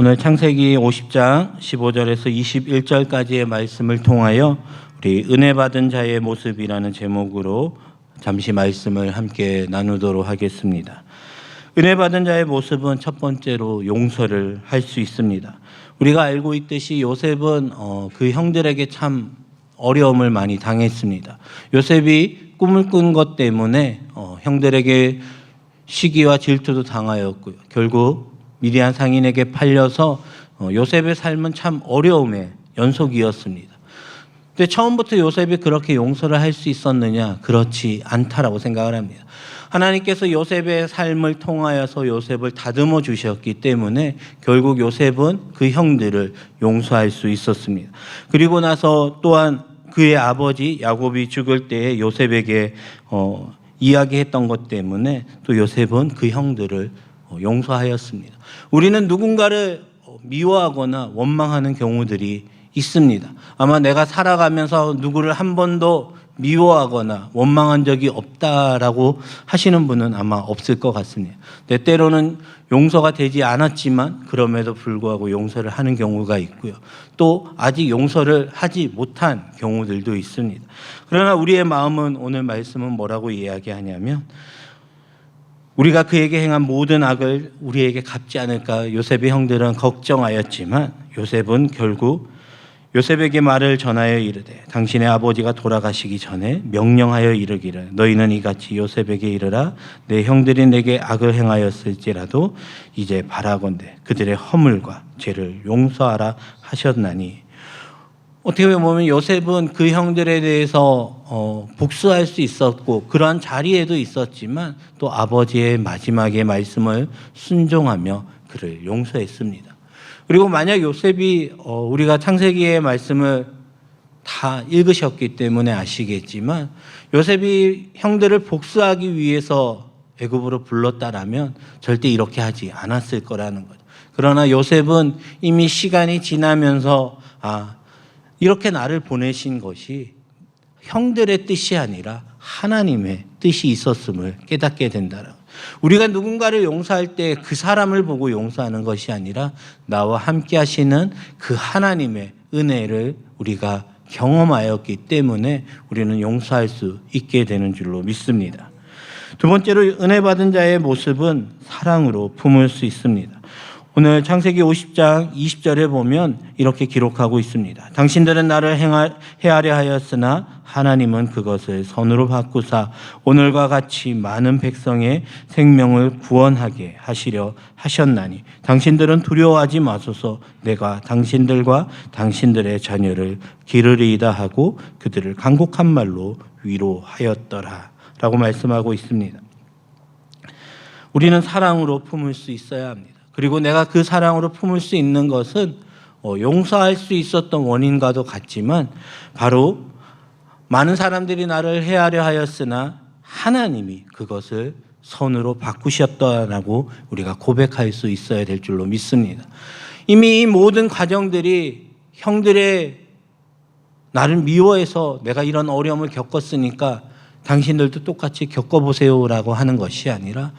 오늘 창세기 50장 15절에서 21절까지의 말씀을 통하여 우리 은혜 받은 자의 모습이라는 제목으로 잠시 말씀을 함께 나누도록 하겠습니다. 은혜 받은 자의 모습은 첫 번째로 용서를 할 수 있습니다. 우리가 알고 있듯이 요셉은 어, 그 형들에게 참 어려움을 많이 당했습니다. 요셉이 꿈을 꾼 것 때문에 어, 형들에게 시기와 질투도 당하였고요. 결국 미디안 상인에게 팔려서 어, 요셉의 삶은 참 어려움의 연속이었습니다. 근데 처음부터 요셉이 그렇게 용서를 할 수 있었느냐? 그렇지 않다라고 생각을 합니다. 하나님께서 요셉의 삶을 통하여서 요셉을 다듬어 주셨기 때문에 결국 요셉은 그 형들을 용서할 수 있었습니다. 그리고 나서 또한 그의 아버지 야곱이 죽을 때에 요셉에게 어, 이야기했던 것 때문에 또 요셉은 그 형들을 어, 용서하였습니다. 우리는 누군가를 어, 미워하거나 원망하는 경우들이 있습니다. 아마 내가 살아가면서 누구를 한 번도 미워하거나 원망한 적이 없다라고 하시는 분은 아마 없을 것 같습니다. 내 때로는 용서가 되지 않았지만 그럼에도 불구하고 용서를 하는 경우가 있고요. 또 아직 용서를 하지 못한 경우들도 있습니다. 그러나 우리의 마음은 오늘 말씀은 뭐라고 이야기하냐면 우리가 그에게 행한 모든 악을 우리에게 갚지 않을까 요셉의 형들은 걱정하였지만 요셉은 결국 요셉에게 말을 전하여 이르되 당신의 아버지가 돌아가시기 전에 명령하여 이르기를 너희는 이같이 요셉에게 이르라 내 형들이 내게 악을 행하였을지라도 이제 바라건대 그들의 허물과 죄를 용서하라 하셨나니 어떻게 보면 요셉은 그 형들에 대해서 어, 복수할 수 있었고 그러한 자리에도 있었지만 또 아버지의 마지막의 말씀을 순종하며 그를 용서했습니다. 그리고 만약 요셉이 어, 우리가 창세기의 말씀을 다 읽으셨기 때문에 아시겠지만 요셉이 형들을 복수하기 위해서 애굽으로 불렀다라면 절대 이렇게 하지 않았을 거라는 거죠. 그러나 요셉은 이미 시간이 지나면서 아 이렇게 나를 보내신 것이 형들의 뜻이 아니라 하나님의 뜻이 있었음을 깨닫게 된다라. 우리가 누군가를 용서할 때 그 사람을 보고 용서하는 것이 아니라 나와 함께 하시는 그 하나님의 은혜를 우리가 경험하였기 때문에 우리는 용서할 수 있게 되는 줄로 믿습니다. 두 번째로 은혜 받은 자의 모습은 사랑으로 품을 수 있습니다. 오늘 창세기 50장 20절에 보면 이렇게 기록하고 있습니다. 당신들은 나를 헤아려 하였으나 하나님은 그것을 선으로 바꾸사 오늘과 같이 많은 백성의 생명을 구원하게 하시려 하셨나니 당신들은 두려워하지 마소서 내가 당신들과 당신들의 자녀를 기르리이다 하고 그들을 간곡한 말로 위로하였더라 라고 말씀하고 있습니다. 우리는 사랑으로 품을 수 있어야 합니다. 그리고 내가 그 사랑으로 품을 수 있는 것은 어, 용서할 수 있었던 원인과도 같지만 바로 많은 사람들이 나를 헤아려 하였으나 하나님이 그것을 선으로 바꾸셨다라고 우리가 고백할 수 있어야 될 줄로 믿습니다. 이미 이 모든 과정들이 형들의 나를 미워해서 내가 이런 어려움을 겪었으니까 당신들도 똑같이 겪어보세요라고 하는 것이 아니라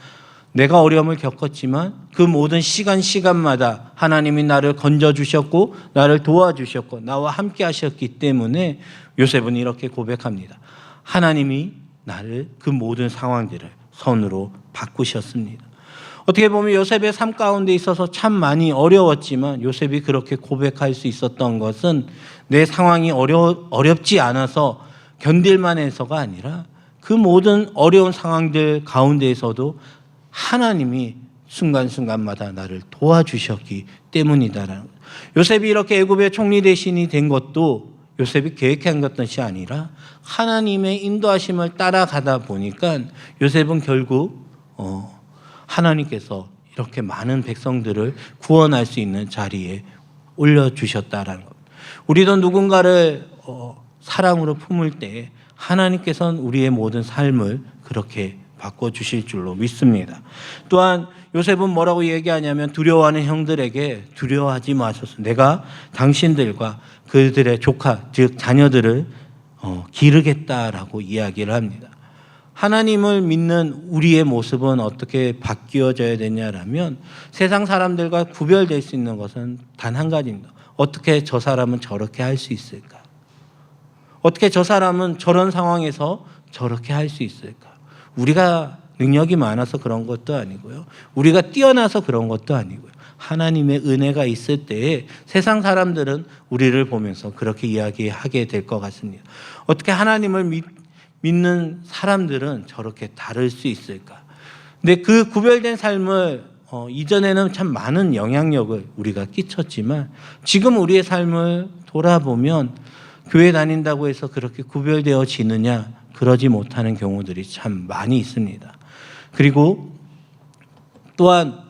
내가 어려움을 겪었지만 그 모든 시간 시간마다 하나님이 나를 건져 주셨고 나를 도와 주셨고 나와 함께 하셨기 때문에 요셉은 이렇게 고백합니다. 하나님이 나를 그 모든 상황들을 선으로 바꾸셨습니다. 어떻게 보면 요셉의 삶 가운데 있어서 참 많이 어려웠지만 요셉이 그렇게 고백할 수 있었던 것은 내 상황이 어려, 어렵지 않아서 견딜만 해서가 아니라 그 모든 어려운 상황들 가운데에서도 하나님이 순간순간마다 나를 도와주셨기 때문이다라는 요셉이 이렇게 애굽의 총리 대신이 된 것도 요셉이 계획한 것이 아니라 하나님의 인도하심을 따라가다 보니까 요셉은 결국 어, 하나님께서 이렇게 많은 백성들을 구원할 수 있는 자리에 올려 주셨다라는 것. 우리도 누군가를 어, 사랑으로 품을 때 하나님께서는 우리의 모든 삶을 그렇게 바꿔 주실 줄로 믿습니다. 또한 요셉은 뭐라고 얘기하냐면 두려워하는 형들에게 두려워하지 마소서. 내가 당신들과 그들의 조카, 즉 자녀들을 어, 기르겠다라고 이야기를 합니다. 하나님을 믿는 우리의 모습은 어떻게 바뀌어져야 되냐라면 세상 사람들과 구별될 수 있는 것은 단 한 가지입니다. 어떻게 저 사람은 저렇게 할 수 있을까? 어떻게 저 사람은 저런 상황에서 저렇게 할 수 있을까? 우리가 능력이 많아서 그런 것도 아니고요. 우리가 뛰어나서 그런 것도 아니고요. 하나님의 은혜가 있을 때에 세상 사람들은 우리를 보면서 그렇게 이야기하게 될 것 같습니다. 어떻게 하나님을 믿, 믿는 사람들은 저렇게 다를 수 있을까? 근데 그 구별된 삶을 어, 이전에는 참 많은 영향력을 우리가 끼쳤지만 지금 우리의 삶을 돌아보면 교회 다닌다고 해서 그렇게 구별되어지느냐 그러지 못하는 경우들이 참 많이 있습니다. 그리고 또한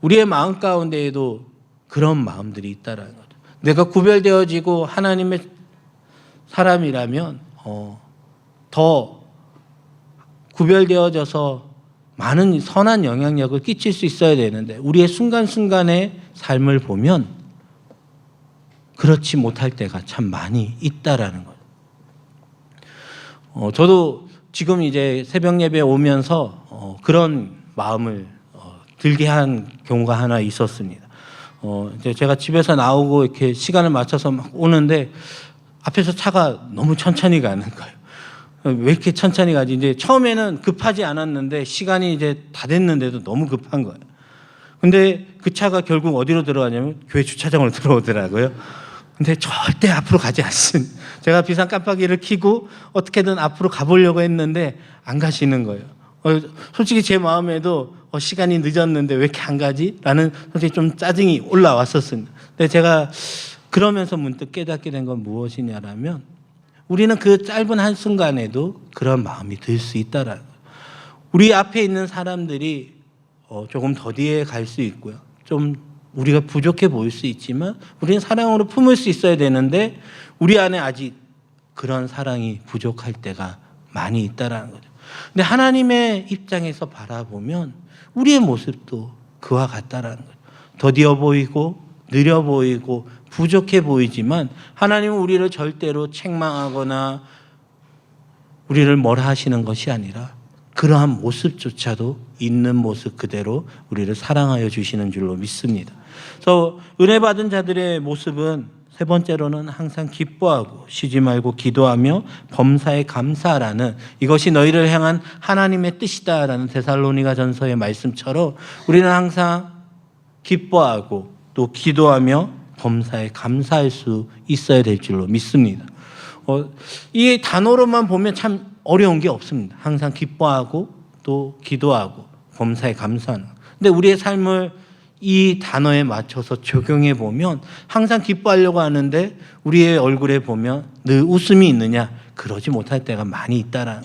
우리의 마음 가운데에도 그런 마음들이 있다라는 거죠. 내가 구별되어지고 하나님의 사람이라면 어, 더 구별되어져서 많은 선한 영향력을 끼칠 수 있어야 되는데 우리의 순간순간의 삶을 보면 그렇지 못할 때가 참 많이 있다라는 거예요. 어, 저도 지금 이제 새벽 예배 오면서 어, 그런 마음을 어, 들게 한 경우가 하나 있었습니다. 어, 이제 제가 집에서 나오고 이렇게 시간을 맞춰서 막 오는데 앞에서 차가 너무 천천히 가는 거예요. 왜 이렇게 천천히 가지? 이제 처음에는 급하지 않았는데 시간이 이제 다 됐는데도 너무 급한 거예요. 근데 그 차가 결국 어디로 들어가냐면 교회 주차장으로 들어오더라고요. 근데 절대 앞으로 가지 않습니다. 제가 비상 깜빡이를 켜고 어떻게든 앞으로 가보려고 했는데 안 가시는 거예요. 어, 솔직히 제 마음에도 어, 시간이 늦었는데 왜 이렇게 안 가지? 라는 솔직히 좀 짜증이 올라왔었습니다. 근데 제가 그러면서 문득 깨닫게 된 건 무엇이냐라면 우리는 그 짧은 한순간에도 그런 마음이 들 수 있다라는 거예요. 우리 앞에 있는 사람들이 어, 조금 더디에 갈 수 있고요. 좀 우리가 부족해 보일 수 있지만 우리는 사랑으로 품을 수 있어야 되는데 우리 안에 아직 그런 사랑이 부족할 때가 많이 있다라는 거죠. 근데 하나님의 입장에서 바라보면 우리의 모습도 그와 같다라는 거죠. 더디어 보이고 느려 보이고 부족해 보이지만 하나님은 우리를 절대로 책망하거나 우리를 뭐라 하시는 것이 아니라 그러한 모습조차도 있는 모습 그대로 우리를 사랑하여 주시는 줄로 믿습니다. 그래서 은혜 받은 자들의 모습은 세 번째로는 항상 기뻐하고 쉬지 말고 기도하며 범사에 감사하라는 이것이 너희를 향한 하나님의 뜻이다라는 데살로니가 전서의 말씀처럼 우리는 항상 기뻐하고 또 기도하며 범사에 감사할 수 있어야 될 줄로 믿습니다. 어, 이 단어로만 보면 참 어려운 게 없습니다. 항상 기뻐하고 또 기도하고 범사에 감사하는. 근데 우리의 삶을 이 단어에 맞춰서 적용해 보면 항상 기뻐하려고 하는데 우리의 얼굴에 보면 늘 웃음이 있느냐 그러지 못할 때가 많이 있다라는.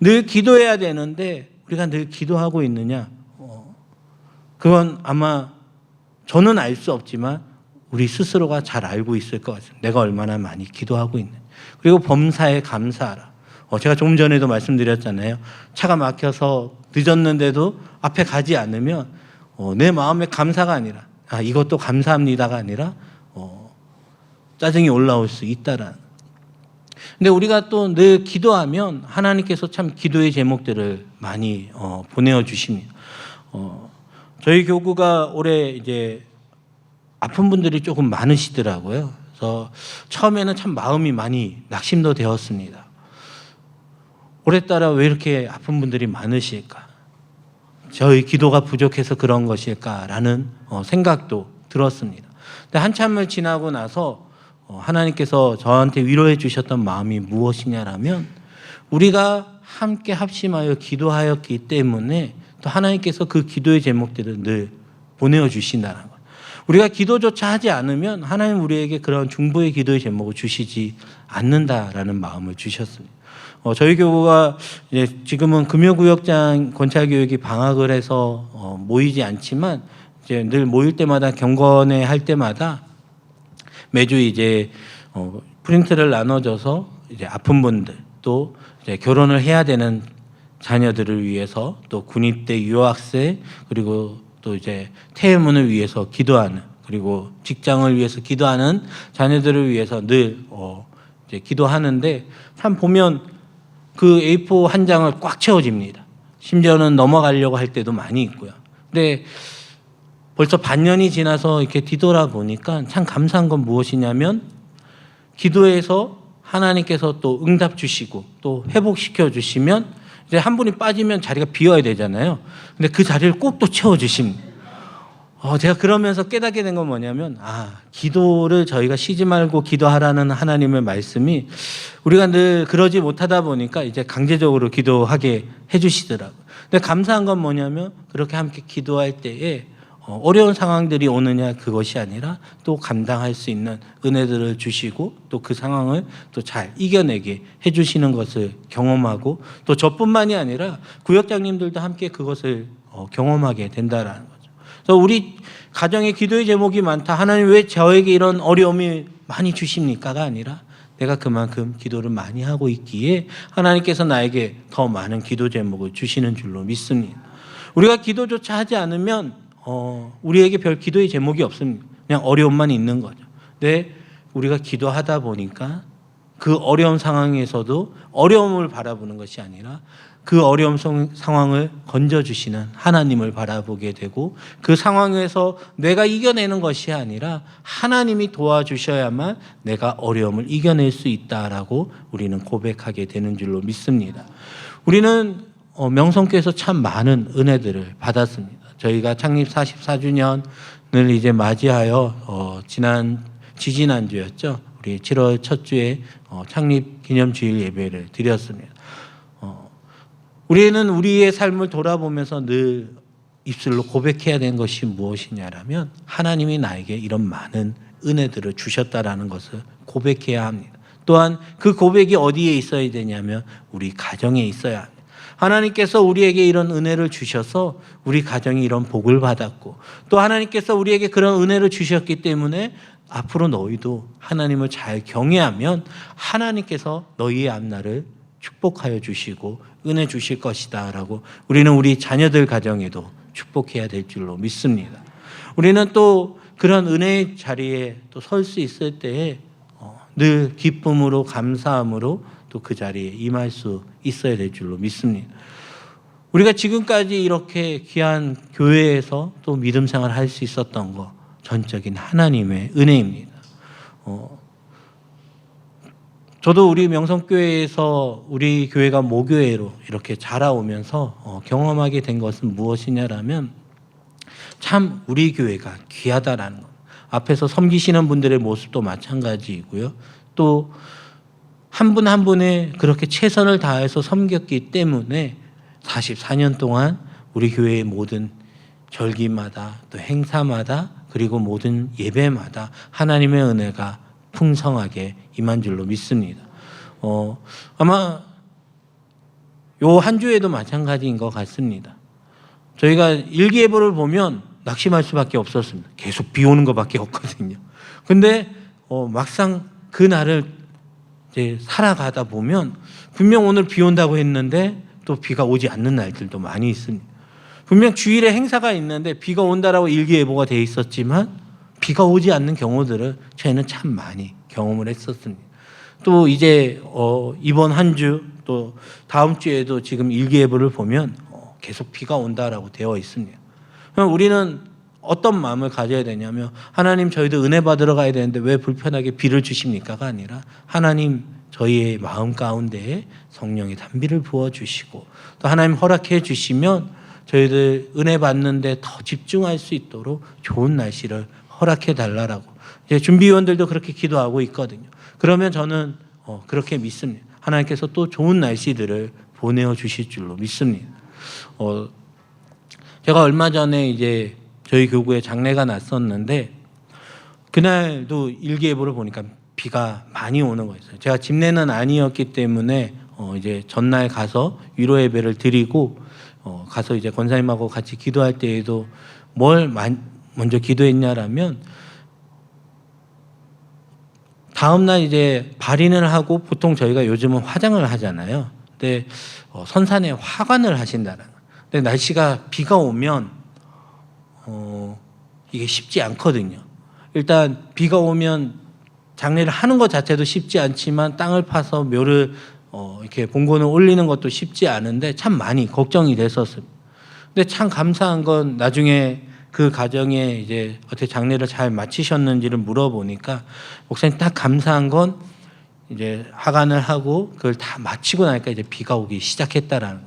늘 기도해야 되는데 우리가 늘 기도하고 있느냐 어, 그건 아마 저는 알 수 없지만 우리 스스로가 잘 알고 있을 것 같습니다. 내가 얼마나 많이 기도하고 있는. 그리고 범사에 감사하라. 어, 제가 조금 전에도 말씀드렸잖아요. 차가 막혀서 늦었는데도 앞에 가지 않으면 어, 내 마음에 감사가 아니라 아 이것도 감사합니다가 아니라 어, 짜증이 올라올 수 있다라는. 근데 우리가 또 늘 기도하면 하나님께서 참 기도의 제목들을 많이 어, 보내어 주십니다. 어, 저희 교구가 올해 이제 아픈 분들이 조금 많으시더라고요. 그래서 처음에는 참 마음이 많이 낙심도 되었습니다. 올해 따라 왜 이렇게 아픈 분들이 많으실까? 저희 기도가 부족해서 그런 것일까라는 어, 생각도 들었습니다. 근데 한참을 지나고 나서 어, 하나님께서 저한테 위로해 주셨던 마음이 무엇이냐라면 우리가 함께 합심하여 기도하였기 때문에 또 하나님께서 그 기도의 제목들을 늘 보내어 주신다는 것. 우리가 기도조차 하지 않으면 하나님 우리에게 그런 중보의 기도의 제목을 주시지 않는다라는 마음을 주셨습니다. 어, 저희 교구가 이제 지금은 금요구역장 권찰교육이 방학을 해서 어, 모이지 않지만 이제 늘 모일 때마다 경건회 할 때마다 매주 이제 어, 프린트를 나눠줘서 이제 아픈 분들 또 이제 결혼을 해야 되는 자녀들을 위해서 또 군입대 유학생 그리고 또 이제 퇴임문을 위해서 기도하는 그리고 직장을 위해서 기도하는 자녀들을 위해서 늘 어, 이제 기도하는데 참 보면 그 A4 한 장을 꽉 채워집니다. 심지어는 넘어가려고 할 때도 많이 있고요. 근데 벌써 반년이 지나서 이렇게 뒤돌아보니까 참 감사한 건 무엇이냐면 기도해서 하나님께서 또 응답 주시고 또 회복시켜 주시면 이제 한 분이 빠지면 자리가 비어야 되잖아요. 근데 그 자리를 꼭 또 채워 주십니다. 어, 제가 그러면서 깨닫게 된 건 뭐냐면, 아, 기도를 저희가 쉬지 말고 기도하라는 하나님의 말씀이 우리가 늘 그러지 못하다 보니까 이제 강제적으로 기도하게 해주시더라고요. 근데 감사한 건 뭐냐면, 그렇게 함께 기도할 때에 어, 어려운 상황들이 오느냐 그것이 아니라 또 감당할 수 있는 은혜들을 주시고 또 그 상황을 또 잘 이겨내게 해주시는 것을 경험하고 또 저뿐만이 아니라 구역장님들도 함께 그것을 어, 경험하게 된다라는. 그래서 우리 가정의 기도의 제목이 많다. 하나님 왜 저에게 이런 어려움이 많이 주십니까가 아니라 내가 그만큼 기도를 많이 하고 있기에 하나님께서 나에게 더 많은 기도 제목을 주시는 줄로 믿습니다. 우리가 기도조차 하지 않으면 어, 우리에게 별 기도의 제목이 없습니다. 그냥 어려움만 있는 거죠. 근데 우리가 기도하다 보니까 그 어려운 상황에서도 어려움을 바라보는 것이 아니라 그 어려움 성- 상황을 건져주시는 하나님을 바라보게 되고 그 상황에서 내가 이겨내는 것이 아니라 하나님이 도와주셔야만 내가 어려움을 이겨낼 수 있다라고 우리는 고백하게 되는 줄로 믿습니다. 우리는 어, 명성교에서 참 많은 은혜들을 받았습니다. 저희가 창립 44주년을 이제 맞이하여 어, 지난 지지난주였죠. 우리 7월 첫 주에 어, 창립 기념 주일 예배를 드렸습니다. 어, 우리는 우리의 삶을 돌아보면서 늘 입술로 고백해야 되는 것이 무엇이냐라면 하나님이 나에게 이런 많은 은혜들을 주셨다라는 것을 고백해야 합니다. 또한 그 고백이 어디에 있어야 되냐면 우리 가정에 있어야 합니다. 하나님께서 우리에게 이런 은혜를 주셔서 우리 가정이 이런 복을 받았고 또 하나님께서 우리에게 그런 은혜를 주셨기 때문에 앞으로 너희도 하나님을 잘 경외하면 하나님께서 너희의 앞날을 축복하여 주시고 은혜 주실 것이다라고 우리는 우리 자녀들 가정에도 축복해야 될 줄로 믿습니다. 우리는 또 그런 은혜의 자리에 또 설 수 있을 때에 어, 늘 기쁨으로 감사함으로 또 그 자리에 임할 수 있어야 될 줄로 믿습니다. 우리가 지금까지 이렇게 귀한 교회에서 또 믿음 생활 할 수 있었던 거 전적인 하나님의 은혜입니다. 어, 저도 우리 명성교회에서 우리 교회가 모교회로 이렇게 자라오면서 어, 경험하게 된 것은 무엇이냐라면 참 우리 교회가 귀하다라는 것. 앞에서 섬기시는 분들의 모습도 마찬가지이고요. 또 한분한 분의 그렇게 최선을 다해서 섬겼기 때문에 44년 동안 우리 교회의 모든 절기마다 또 행사마다 그리고 모든 예배마다 하나님의 은혜가 풍성하게 임한 줄로 믿습니다. 어, 아마 요 한 주에도 마찬가지인 것 같습니다. 저희가 일기예보를 보면 낙심할 수밖에 없었습니다. 계속 비 오는 것밖에 없거든요. 근데 어, 막상 그 날을 이제 살아가다 보면 분명 오늘 비 온다고 했는데 또 비가 오지 않는 날들도 많이 있습니다. 분명 주일에 행사가 있는데 비가 온다라고 일기예보가 돼 있었지만 비가 오지 않는 경우들을 저희는 참 많이 경험을 했었습니다. 또 이제 어, 이번 한 주 또 다음 주에도 지금 일기예보를 보면 어, 계속 비가 온다라고 되어 있습니다. 그럼 우리는 어떤 마음을 가져야 되냐면 하나님 저희도 은혜 받으러 가야 되는데 왜 불편하게 비를 주십니까가 아니라 하나님 저희의 마음 가운데에 성령의 단비를 부어 주시고 또 하나님 허락해 주시면 저희들 은혜 받는데 더 집중할 수 있도록 좋은 날씨를 허락해 달라라고 이제 준비위원들도 그렇게 기도하고 있거든요. 그러면 저는 어, 그렇게 믿습니다. 하나님께서 또 좋은 날씨들을 보내어 주실 줄로 믿습니다. 어, 제가 얼마 전에 이제 저희 교구에 장례가 났었는데 그날도 일기예보를 보니까 비가 많이 오는 거였어요. 제가 집내는 아니었기 때문에 어 이제 전날 가서 위로 예배를 드리고 어 가서 이제 권사님하고 같이 기도할 때에도 뭘 만- 먼저 기도했냐라면 다음 날 이제 발인을 하고 보통 저희가 요즘은 화장을 하잖아요. 근데 어, 선산에 화관을 하신다는. 근데 날씨가 비가 오면 어, 이게 쉽지 않거든요. 일단 비가 오면 장례를 하는 것 자체도 쉽지 않지만 땅을 파서 묘를 어, 이렇게 본고는 올리는 것도 쉽지 않은데 참 많이 걱정이 됐었습니다. 근데 참 감사한 건 나중에 그 가정에 이제 어떻게 장례를 잘 마치셨는지를 물어보니까 목사님 딱 감사한 건 이제 하관을 하고 그걸 다 마치고 나니까 이제 비가 오기 시작했다라는 거.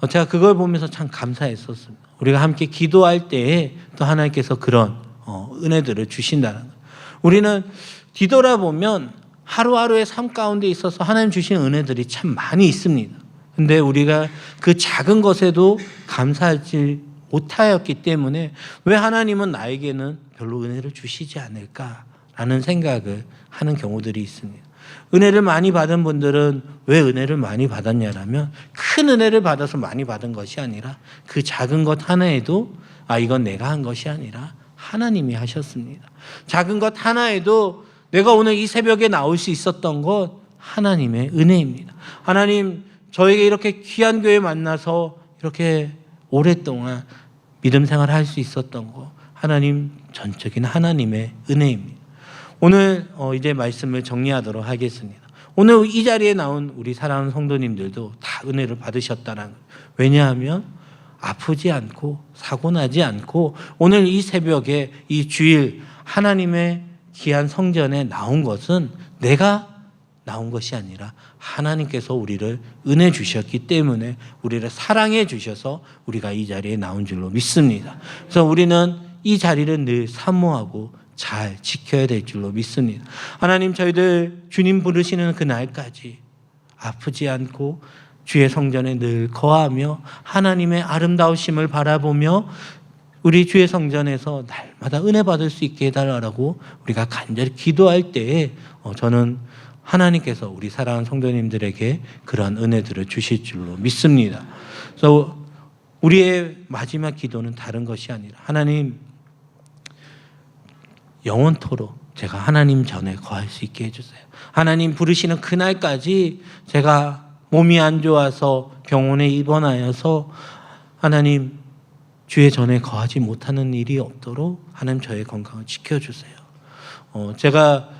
어, 제가 그걸 보면서 참 감사했었습니다. 우리가 함께 기도할 때에 또 하나님께서 그런 어, 은혜들을 주신다는 거. 우리는 뒤돌아보면 하루하루의 삶 가운데 있어서 하나님 주신 은혜들이 참 많이 있습니다. 근데 우리가 그 작은 것에도 감사하지 못하였기 때문에 왜 하나님은 나에게는 별로 은혜를 주시지 않을까라는 생각을 하는 경우들이 있습니다. 은혜를 많이 받은 분들은 왜 은혜를 많이 받았냐라면 큰 은혜를 받아서 많이 받은 것이 아니라 그 작은 것 하나에도 아 이건 내가 한 것이 아니라 하나님이 하셨습니다. 작은 것 하나에도 내가 오늘 이 새벽에 나올 수 있었던 것 하나님의 은혜입니다. 하나님 저에게 이렇게 귀한 교회 만나서 이렇게 오랫동안 믿음 생활을 할수 있었던 것 하나님 전적인 하나님의 은혜입니다. 오늘 어, 이제 말씀을 정리하도록 하겠습니다. 오늘 이 자리에 나온 우리 사랑하는 성도님들도 다 은혜를 받으셨다는 거. 왜냐하면 아프지 않고 사고 나지 않고 오늘 이 새벽에 이 주일 하나님의 귀한 성전에 나온 것은 내가 나온 것이 아니라 하나님께서 우리를 은혜 주셨기 때문에 우리를 사랑해 주셔서 우리가 이 자리에 나온 줄로 믿습니다. 그래서 우리는 이 자리를 늘 사모하고 잘 지켜야 될 줄로 믿습니다. 하나님 저희들 주님 부르시는 그 날까지 아프지 않고 주의 성전에 늘 거하며 하나님의 아름다우심을 바라보며 우리 주의 성전에서 날마다 은혜 받을 수 있게 해달라고 우리가 간절히 기도할 때에 어, 저는 하나님께서 우리 사랑하는 성도님들에게 그러한 은혜들을 주실 줄로 믿습니다. 그래서 우리의 마지막 기도는 다른 것이 아니라 하나님 영원토록 제가 하나님 전에 거할 수 있게 해주세요. 하나님 부르시는 그날까지 제가 몸이 안 좋아서 병원에 입원하여서 하나님 주의 전에 거하지 못하는 일이 없도록 하나님 저의 건강을 지켜주세요. 어, 제가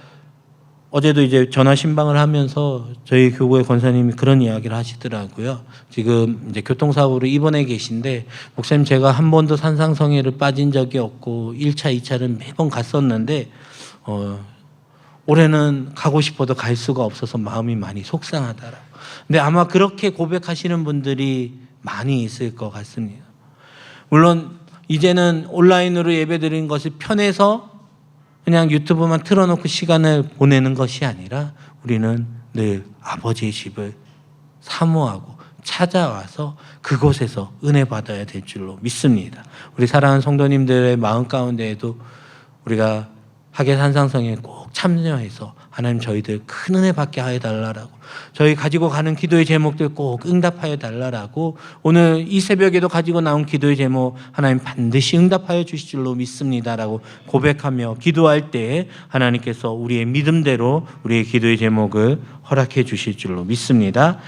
어제도 이제 전화 신방을 하면서 저희 교구의 권사님이 그런 이야기를 하시더라고요. 지금 이제 교통사고로 입원해 계신데 목사님 제가 한 번도 산상성회를 빠진 적이 없고 1차, 2차를 매번 갔었는데 어, 올해는 가고 싶어도 갈 수가 없어서 마음이 많이 속상하더라고. 근데 아마 그렇게 고백하시는 분들이 많이 있을 것 같습니다. 물론 이제는 온라인으로 예배드리는 것이 편해서 그냥 유튜브만 틀어놓고 시간을 보내는 것이 아니라 우리는 늘 아버지의 집을 사모하고 찾아와서 그곳에서 은혜 받아야 될 줄로 믿습니다. 우리 사랑하는 성도님들의 마음 가운데에도 우리가 하계 산상성에 꼭 참여해서 하나님 저희들 큰 은혜 받게 하여 달라라고 저희 가지고 가는 기도의 제목들 꼭 응답하여 달라라고 오늘 이 새벽에도 가지고 나온 기도의 제목 하나님 반드시 응답하여 주실 줄로 믿습니다라고 고백하며 기도할 때 하나님께서 우리의 믿음대로 우리의 기도의 제목을 허락해 주실 줄로 믿습니다.